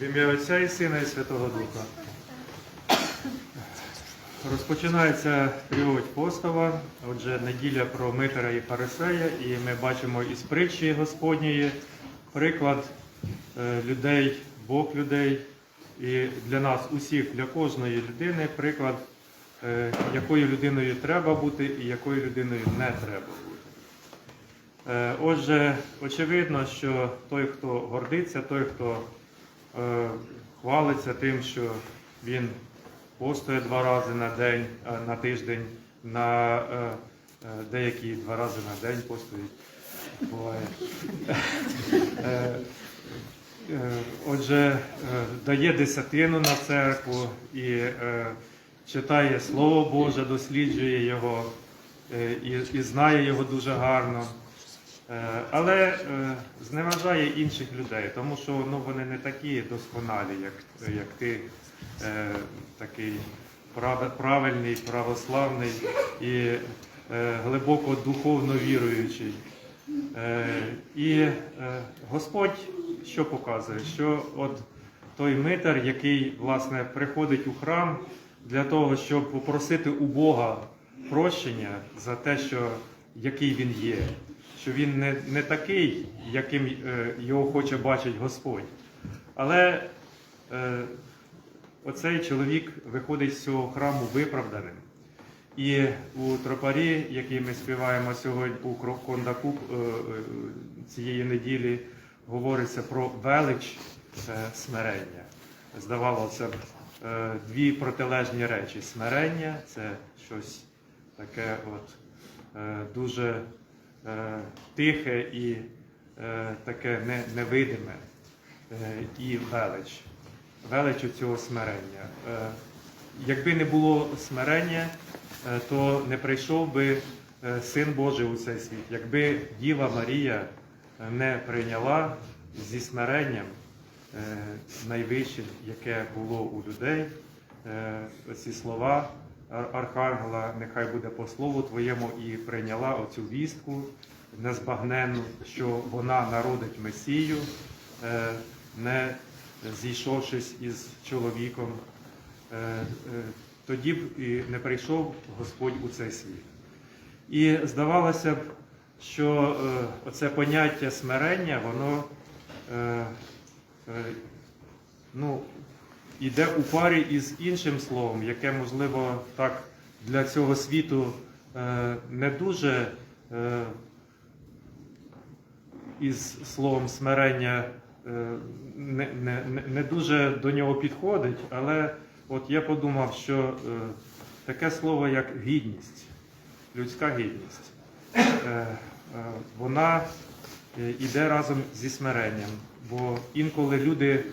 В ім'я Отця і Сина і Святого Духа. Розпочинається тріоть постава, отже, неділя про Митера і Фарисея, і ми бачимо із притчі Господньої приклад е, людей, Бог людей, і для нас усіх, для кожної людини приклад, е, якою людиною треба бути і якою людиною не треба бути. Е, Отже, очевидно, що той, хто гордиться, той, хто хвалиться тим, що він постує два рази на день, е, на тиждень, на е, е, деякі два рази на день постують. Буває. Е, е, Отже, е, дає десятину на церкву і е, читає Слово Боже, досліджує його е, і знає його дуже гарно. Е, Але е, зневажає інших людей, тому що ну, вони не такі досконалі, як, як ти, е, такий правильний, православний і глибоко духовно віруючий. І Господь що показує? Що от той митар, який власне приходить у храм для того, щоб попросити у Бога прощення за те, що який він є, що він не, не такий, яким е, його хоче бачити Господь. Але е, оцей чоловік виходить з цього храму виправданим. І у тропарі, який ми співаємо сьогодні у Кондаку е, е, цієї неділі, говориться про велич смирення. Здавалося б, дві протилежні речі. Смирення це щось таке от дуже тихе і е, таке невидиме. Е, І велич. Велич цього смирення. Е, Якби не було смирення, е, то не прийшов би е, Син Божий у цей світ. Якби Діва Марія е, не прийняла зі смиренням е, найвище, яке було у людей, е, ці слова Архангела, нехай буде по слову Твоєму, і прийняла оцю вістку незбагненну, що вона народить Месію, е, не зійшовшись із чоловіком. Е, е, тоді б і не прийшов Господь у цей світ. І здавалося б, що оце поняття смирення, воно ну, іде у парі із іншим словом, яке, можливо, так для цього світу е, не дуже е, із словом смирення е, не, не, не- дуже до нього підходить, але от я подумав, що таке слово, як гідність, людська гідність, вона е, іде разом зі смиренням. Бо інколи люди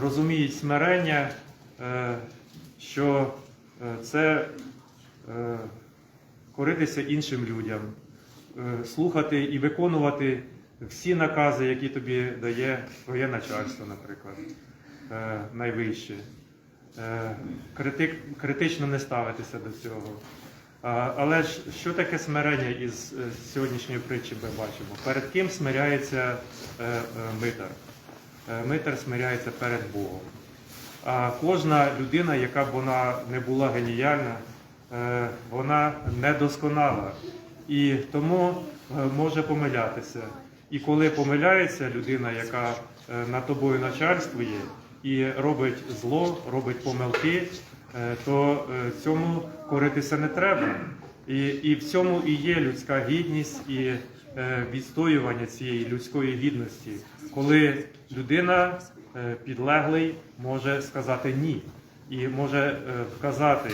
розуміють смирення, е, що е, це е, коритися іншим людям, слухати і виконувати всі накази, які тобі дає твоє начальство, наприклад, найвище. Критично не ставитися до цього. Але ж що таке смирення із сьогоднішньої притчі ми бачимо? Перед ким смиряється митар? Е, Митар смиряється перед Богом. А кожна людина, яка б вона не була геніальна, е, вона недосконала. І тому е, може помилятися. І коли помиляється людина, яка над тобою начальствує і робить зло, робить помилки, то цьому коритися не треба. І, і в цьому і є людська гідність і відстоювання цієї людської гідності, коли людина е, підлеглий може сказати ні, і може е, вказати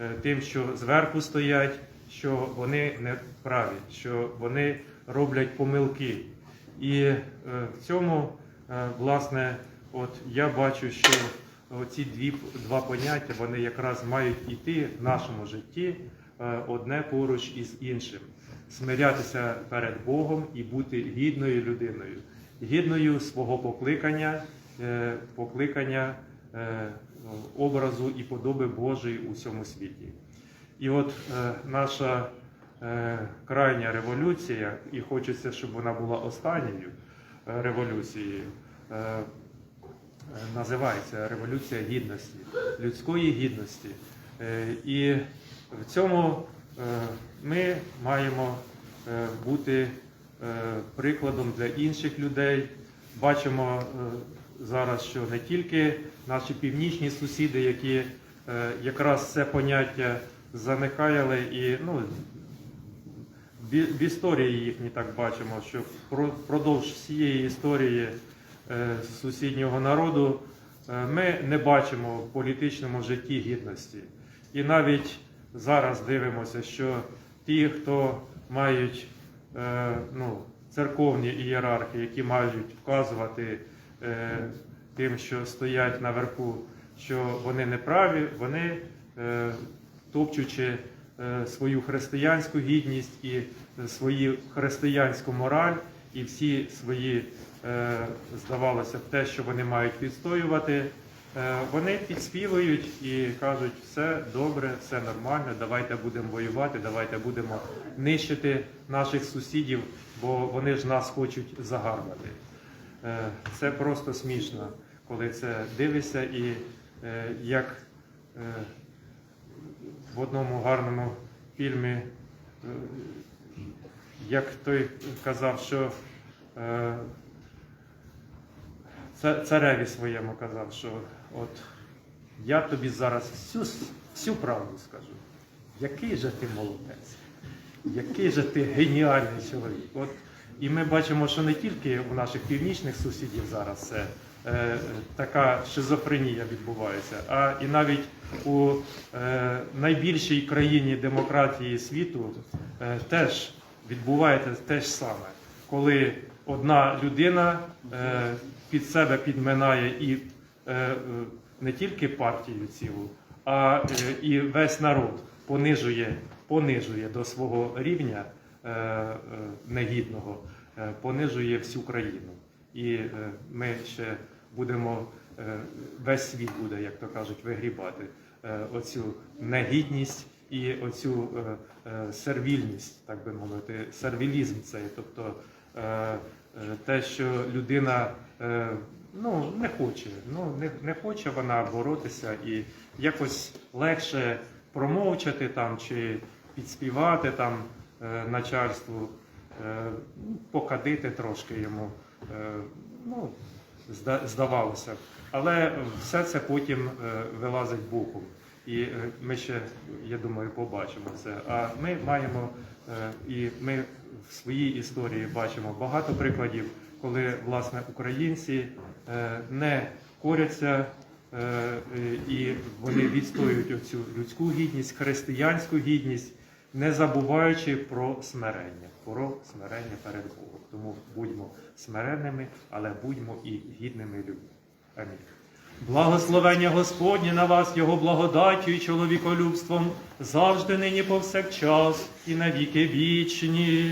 е, тим, що зверху стоять, що вони не праві, що вони роблять помилки. І е, в цьому, е, власне, от я бачу, що ці дві два поняття вони якраз мають іти в нашому житті е, одне поруч із іншим, смирятися перед Богом і бути гідною людиною, гідною свого покликання, е, покликання е, образу і подоби Божої у цьому світі. І от е, наша крайня революція, і хочеться, щоб вона була останньою революцією. Називається Революція Гідності, людської гідності. І в цьому ми маємо е, бути е, прикладом для інших людей. Бачимо е, зараз, що не тільки наші північні сусіди, які е, якраз це поняття занехаяли і ну, в історії їхній так бачимо, що впродовж всієї історії е, сусіднього народу е, ми не бачимо в політичному житті гідності. І навіть зараз дивимося, що ті, хто мають е, ну, церковні ієрархи, які мають вказувати е, тим, що стоять наверху, що вони неправі, вони, е, топчучи е, свою християнську гідність і свою християнську мораль, і всі свої, е, здавалося те, що вони мають відстоювати, вони підспівують і кажуть, все добре, все нормально, давайте будемо воювати, давайте будемо нищити наших сусідів, бо вони ж нас хочуть загарбати. Е, Це просто смішно, коли це дивишся, і е, як е, в одному гарному фільмі, е, як той казав, що е, цареві своєму казав, що от я тобі зараз всю, всю правду скажу. Який же ти молодець, який же ти геніальний чоловік. От, і ми бачимо, що не тільки у наших північних сусідів зараз це е, така шизофренія відбувається, а і навіть у е, найбільшій країні демократії світу е, теж відбувається те ж саме, коли одна людина е, під себе підминає і не тільки партію цілу, а е, і весь народ понижує, понижує до свого рівня е, е, негідного, е, понижує всю країну. І е, ми ще будемо, е, весь світ буде, як то кажуть, вигрібати е, оцю негідність і оцю е, е, сервільність, так би мовити, сервілізм цей, тобто е, е, те, що людина е, ну, не хоче, ну, не, не хоче вона боротися і якось легше промовчати там чи підспівати там е, начальству, е, покадити трошки йому. Е, ну, здавалося. Але все це потім е, вилазить боком. І е, ми ще, я думаю, побачимо це. А ми маємо, е, і ми в своїй історії бачимо багато прикладів, коли власне українці е, не коряться е, і вони відстоюють оцю людську гідність, християнську гідність, не забуваючи про смирення, про смирення перед Богом. Тому будьмо смиренними, але будьмо і гідними людьми. Амінь. Благословення Господнє на вас, Його благодаттю і чоловіколюбством, завжди нині повсякчас і на віки вічні.